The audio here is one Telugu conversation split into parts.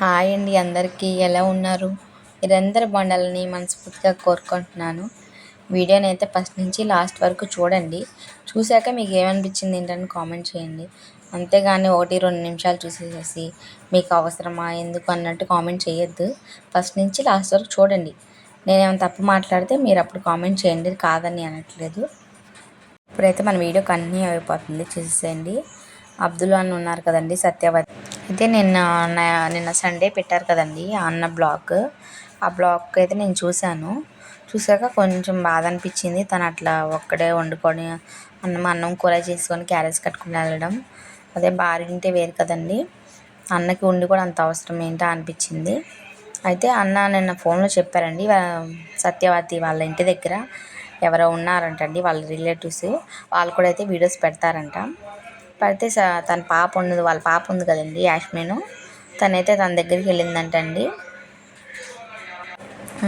హాయ్ అండి అందరికీ. ఎలా ఉన్నారు? మీరందరూ బాగుండాలని మనస్ఫూర్తిగా కోరుకుంటున్నాను. వీడియోని అయితే ఫస్ట్ నుంచి లాస్ట్ వరకు చూడండి. చూశాక మీకు ఏమనిపించింది ఏంటని కామెంట్ చేయండి. అంతేగాని ఒకటి రెండు నిమిషాలు చూసేసేసి మీకు అవసరమా ఎందుకు అన్నట్టు కామెంట్ చేయొద్దు. ఫస్ట్ నుంచి లాస్ట్ వరకు చూడండి. నేనేమైనా తప్పు మాట్లాడితే మీరు అప్పుడు కామెంట్ చేయండి. కాదని అనట్లేదు. ఇప్పుడైతే మన వీడియో కంటిన్యూ అయిపోతుంది. చూసేయండి అబ్దుల్ అని ఉన్నారు కదండి సత్యవతి. అయితే నిన్న నిన్న సండే పెట్టారు కదండి అన్న బ్లాగ్. ఆ బ్లాగ్ అయితే నేను చూశాను. చూసాక కొంచెం బాధ అనిపించింది. తను అట్లా ఒక్కడే వండుకొని అన్నం అన్నం కూర చేసుకొని క్యారేజ్ కట్టుకుని వెళ్ళడం. అదే భార్య ఉంటే వేరు కదండి. అన్నకి ఉండి కూడా అంత అవసరం ఏంటో అనిపించింది. అయితే అన్న నిన్న ఫోన్లో చెప్పారండి సత్యవతి వాళ్ళ ఇంటి దగ్గర ఎవరో ఉన్నారంటండి వాళ్ళ రిలేటివ్స్. వాళ్ళు కూడా అయితే వీడియోస్ పెడతారంట. పడితే తన పాప ఉన్నది వాళ్ళ పాప ఉంది కదండి యాష్మిను. తనైతే తన దగ్గరికి వెళ్ళిందంటండి.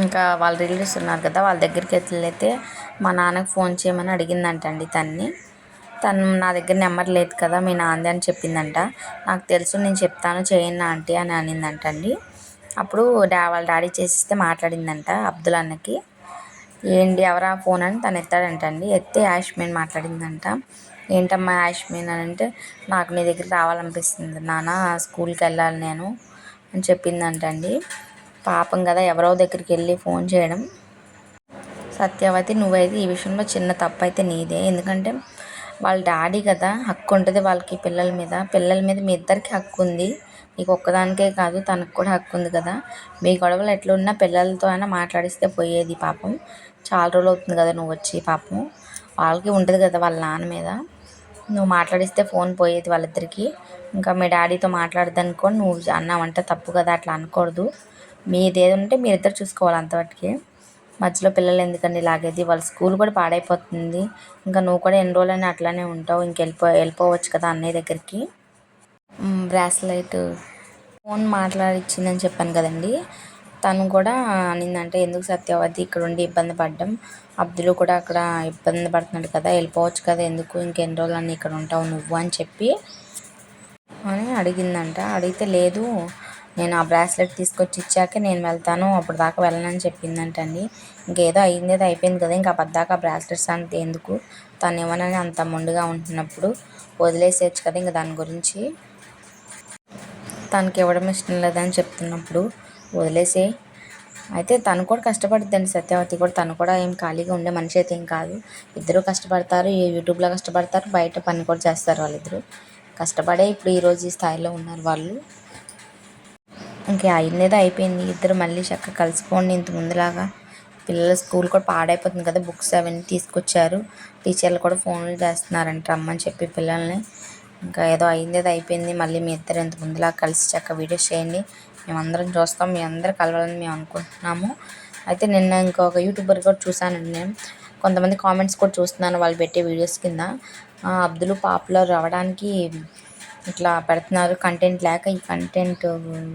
ఇంకా వాళ్ళ రిలేటివ్స్ ఉన్నారు కదా వాళ్ళ దగ్గరికి అయితే మా నాన్నకు ఫోన్ చేయమని అడిగిందంటండి తన్ని. తను నా దగ్గర నెంబర్ లేదు కదా మీ నాంది అని చెప్పిందంట. నాకు తెలుసు నేను చెప్తాను చేయండి ఆంటీ అని అనిందంటండి. అప్పుడు డా వాళ్ళ డాడీ చేసిస్తే మాట్లాడిందంట అబ్దుల్ అన్నకి. ఏంటి ఎవరా ఫోన్ అని తను ఎత్తాడంటండి. ఎత్తే యాష్మిన్ మాట్లాడిందంట. ఏంటమ్మా యాష్మిన్ అని అంటే నాకు నీ దగ్గర రావాలనిపిస్తుంది నాన్న స్కూల్కి వెళ్ళాలి నేను అని చెప్పిందంటండి పాపం కదా ఎవరో దగ్గరికి వెళ్ళి ఫోన్ చేయడం. సత్యవతి నువ్వైతే ఈ విషయంలో చిన్న తప్పు అయితే నీదే. ఎందుకంటే వాళ్ళ డాడీ కదా హక్కు ఉంటుంది వాళ్ళకి పిల్లల మీద. పిల్లల మీద మీ ఇద్దరికి హక్కు ఉంది. నీకు ఒక్కదానికే కాదు తనకు కూడా హక్కు ఉంది కదా. మీ గొడవలు ఎట్లున్నా పిల్లలతో అయినా మాట్లాడిస్తే పోయేది పాపం. చాలా రోజులు అవుతుంది కదా నువ్వు వచ్చి పాపం. వాళ్ళకి ఉంటుంది కదా వాళ్ళ నాన్న మీద. నువ్వు మాట్లాడిస్తే ఫోన్ పోయేది వాళ్ళిద్దరికి. ఇంకా మీ డాడీతో మాట్లాడదనుకో నువ్వు అన్నావంటే తప్పు కదా అట్లా అనకూడదు. మీది ఏది ఉంటే మీరిద్దరు చూసుకోవాలి అంతవరకు. మధ్యలో పిల్లలు ఎందుకండి లాగేది వాళ్ళ స్కూల్ కూడా పాడైపోతుంది. ఇంకా నువ్వు కూడా ఎన్ని రోజులైనా అట్లానే ఉంటావు ఇంక వెళ్ళిపో వెళ్ళిపోవచ్చు కదా అన్నయ్య దగ్గరికి. బ్రాస్లైట్ ఫోన్ మాట్లాడిచ్చిందని చెప్పాను కదండి. తను కూడా అనిందంటే ఎందుకు సత్యవతి ఇక్కడ ఉండి ఇబ్బంది పడ్డం? అబ్దుల్ కూడా అక్కడ ఇబ్బంది పడుతున్నాడు కదా వెళ్ళిపోవచ్చు కదా ఎందుకు ఇంకెన్ని రోజులు అన్నీ ఇక్కడ ఉంటావు నువ్వు? అని చెప్పి అని అడిగిందంట. అడిగితే లేదు నేను ఆ బ్రాస్లెట్ తీసుకొచ్చి ఇచ్చాక నేను వెళ్తాను అప్పుడు దాకా వెళ్ళనని చెప్పిందంటండి ఇంకేదో అయిందేదో అయిపోయింది కదా ఇంకా అప్పటిదాకా బ్రాస్లెట్స్ అంటే ఎందుకు? తను ఏమనని అంత మొండిగా ఉంటున్నప్పుడు వదిలేసేయచ్చు కదా ఇంకా దాని గురించి తనకి ఇవ్వడం ఇష్టం లేదని చెప్తున్నప్పుడు వదిలేసే. అయితే తను కూడా కష్టపడుద్దండి సత్యవతి కూడా. తను కూడా ఏం ఖాళీగా ఉండే మనిషి అయితే ఏం కాదు. ఇద్దరు కష్టపడతారు యూట్యూబ్లో కష్టపడతారు బయట పని కూడా చేస్తారు వాళ్ళిద్దరు. కష్టపడే ఇప్పుడు ఈరోజు ఈ స్థాయిలో ఉన్నారు వాళ్ళు. ఇంకా అయిందేదో అయిపోయింది. ఇద్దరు మళ్ళీ చక్కగా కలిసిపోండి ఇంత ముందులాగా. పిల్లల స్కూల్ కూడా పాడైపోతుంది కదా. బుక్స్ అవన్నీ తీసుకొచ్చారు. టీచర్లు కూడా ఫోన్లు చేస్తున్నారంట రమ్మని చెప్పి పిల్లల్ని. ఇంకా ఏదో అయిందేదో అయిపోయింది. మళ్ళీ మీ ఇద్దరు ఇంత ముందులా కలిసి చక్క వీడియోస్ చేయండి. మేమందరం చూస్తాం మీ అందరు కలవాలని మేము అనుకుంటున్నాము. అయితే నిన్న ఇంకొక యూట్యూబర్ కూడా చూశానండి నేను. కొంతమంది కామెంట్స్ కూడా చూస్తున్నాను వాళ్ళు పెట్టే వీడియోస్ కింద. అబ్దుల్ పాపులర్ అవ్వడానికి ఇట్లా పెడుతున్నారు కంటెంట్ లేక ఈ కంటెంట్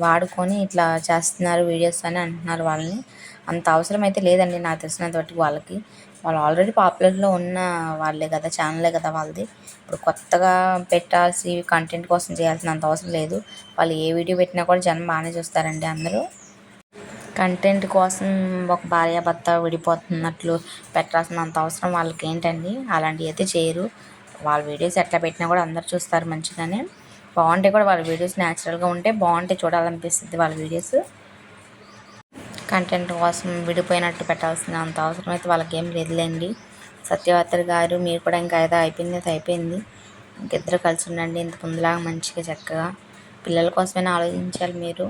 వాడుకొని ఇట్లా చేస్తున్నారు వీడియోస్ అని అంటున్నారు వాళ్ళని. అంత అవసరం అయితే లేదండి నాకు తెలిసినంత వరకు వాళ్ళకి. వాళ్ళు ఆల్రెడీ పాపులర్లో ఉన్న వాళ్ళే కదా ఛానలే కదా వాళ్ళది. ఇప్పుడు కొత్తగా పెట్టాల్సి కంటెంట్ కోసం చేయాల్సిన అంత అవసరం లేదు. వాళ్ళు ఏ వీడియో పెట్టినా కూడా జనం బాగానే చూస్తారండి అందరూ. కంటెంట్ కోసం ఒక భార్య భర్త విడిపోతున్నట్లు పెట్టాల్సినంత అవసరం వాళ్ళకి ఏంటండి అలాంటివి అయితే చేయరు. వాళ్ళ వీడియోస్ ఎట్లా పెట్టినా కూడా అందరు చూస్తారు మంచిగానే. బాగుంటాయి కూడా వాళ్ళ వీడియోస్ న్యాచురల్గా ఉంటే బాగుంటాయి చూడాలనిపిస్తుంది వాళ్ళ వీడియోస్ కంటెంట్ కోసం విడిపోయినట్టు పెట్టాల్సిన అంత అవసరం అయితే వాళ్ళకి ఏం లేదులేండి. సత్యవతి గారు మీరు కూడా ఇంకా ఏదో అయిపోయింది అయితే అయిపోయింది. ఇంకిద్దరు కలిసి ఉండండి ఇంత ముందులాగా మంచిగా చక్కగా. పిల్లల కోసమైనా ఆలోచించాలి మీరు.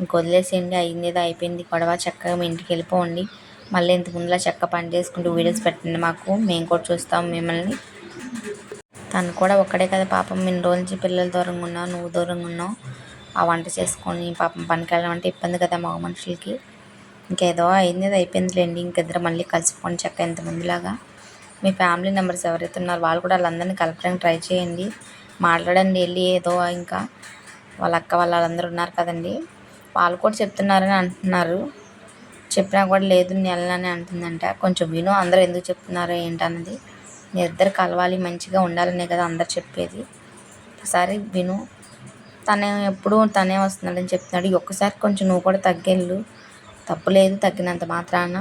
ఇంక వదిలేసేయండి అయింది ఏదో అయిపోయింది గొడవ చక్కగా మీ ఇంటికి వెళ్ళిపోండి. మళ్ళీ ఇంత ముందులా చక్కగా పని చేసుకుంటూ వీడియోస్ పెట్టండి మాకు. మేము కూడా చూస్తాం మిమ్మల్ని. తను కూడా ఒక్కడే కదా పాపం ఇన్ని రోజు నుంచి పిల్లల దూరంగా ఉన్నావు నువ్వు దూరంగా ఉన్నావు. ఆ వంట చేసుకొని పాపం పనికి వెళ్ళడం అంటే ఇబ్బంది కదా మగ మనుషులకి. ఇంకేదో అయింది అది అయిపోయిందిలేండి. ఇంకిద్దరు మళ్ళీ కలిసిపోండి చక్క ఇంతమందిలాగా. మీ ఫ్యామిలీ మెంబర్స్ ఎవరైతే ఉన్నారో వాళ్ళు కూడా వాళ్ళందరినీ కలపడానికి ట్రై చేయండి. మాట్లాడండి వెళ్ళి ఏదో ఇంకా వాళ్ళ అక్క వాళ్ళందరూ ఉన్నారు కదండి. వాళ్ళు కూడా చెప్తున్నారని అంటున్నారు. చెప్పినా కూడా లేదు నెలలని అంటుందంట. కొంచెం విను అందరూ ఎందుకు చెప్తున్నారు ఏంటన్నది మీ ఇద్దరు కలవాలి మంచిగా ఉండాలనే కదా అందరు చెప్పేది. ఒకసారి విను తనే ఎప్పుడు తనే వస్తున్నాడని చెప్తున్నాడు. ఈ ఒక్కసారి కొంచెం నువ్వు కూడా తగ్గెళ్ళు. తప్పులేదు తగ్గినంత మాత్రాన.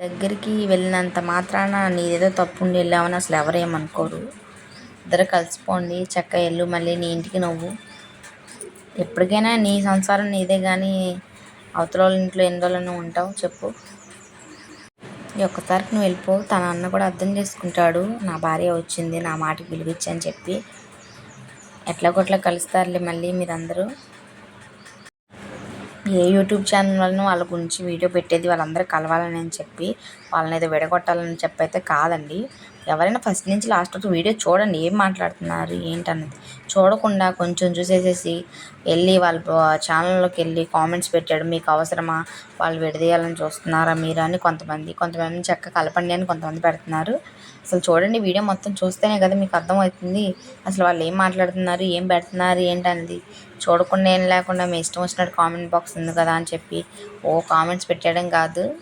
దగ్గరికి వెళ్ళినంత మాత్రాన నీదేదో తప్పు వెళ్ళావని అసలు ఎవరేమనుకోరు. ఇద్దరు కలిసిపోండి చక్క వెళ్ళు మళ్ళీ నీ ఇంటికి నువ్వు. ఎప్పటికైనా నీ సంసారం నీదే కానీ అవతల వాళ్ళ ఇంట్లో ఎన్ని రోజులను ఉంటావు చెప్పు. ఈ ఒక్కసారికి నువ్వు వెళ్ళిపో. తన అన్న కూడా అర్థం చేసుకుంటాడు. నా భార్య వచ్చింది నా మాటకి విలువిచ్చి అని చెప్పి ఎట్లా కొట్లా కలుస్తారులే మళ్ళీ మీరందరూ. ఏ యూట్యూబ్ ఛానల్ను వాళ్ళ గురించి వీడియో పెట్టేది వాళ్ళందరూ కలవాలని అని చెప్పి వాళ్ళని ఏదో విడగొట్టాలని చెప్పి అయితే కాదండి. ఎవరైనా ఫస్ట్ నుంచి లాస్ట్ వరకు వీడియో చూడండి ఏం మాట్లాడుతున్నారు ఏంటన్నది. చూడకుండా కొంచెం చూసేసేసి వెళ్ళి వాళ్ళ ఛానల్లోకి వెళ్ళి కామెంట్స్ పెట్టాడు మీకు అవసరమా? వాళ్ళు విడదీయాలని చూస్తున్నారా మీరు? అని కొంతమంది కొంతమంది చక్కగా కలపండి అని కొంతమంది పెడుతున్నారు. అసలు చూడండి వీడియో మొత్తం చూస్తేనే కదా మీకు అర్థమవుతుంది అసలు వాళ్ళు ఏం మాట్లాడుతున్నారు ఏం పెడుతున్నారు ఏంటన్నది. చూడకుండా ఏం లేకుండా మీ ఇష్టం వచ్చినట్టు కామెంట్ బాక్స్ ఉంది కదా అని చెప్పి ఓ కామెంట్స్ పెట్టడం కాదు.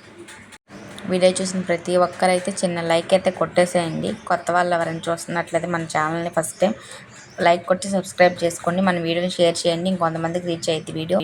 వీడియో చూసిన ప్రతి ఒక్కరైతే చిన్న లైక్ అయితే కొట్టేసేయండి. కొత్త వాళ్ళు ఎవరైనా చూస్తున్నట్లయితే మన ఛానల్ని ఫస్ట్ టైం లైక్ కొట్టి సబ్స్క్రైబ్ చేసుకోండి. మన వీడియోని షేర్ చేయండి. ఇంకొంతమందికి రీచ్ అయ్యింది వీడియో.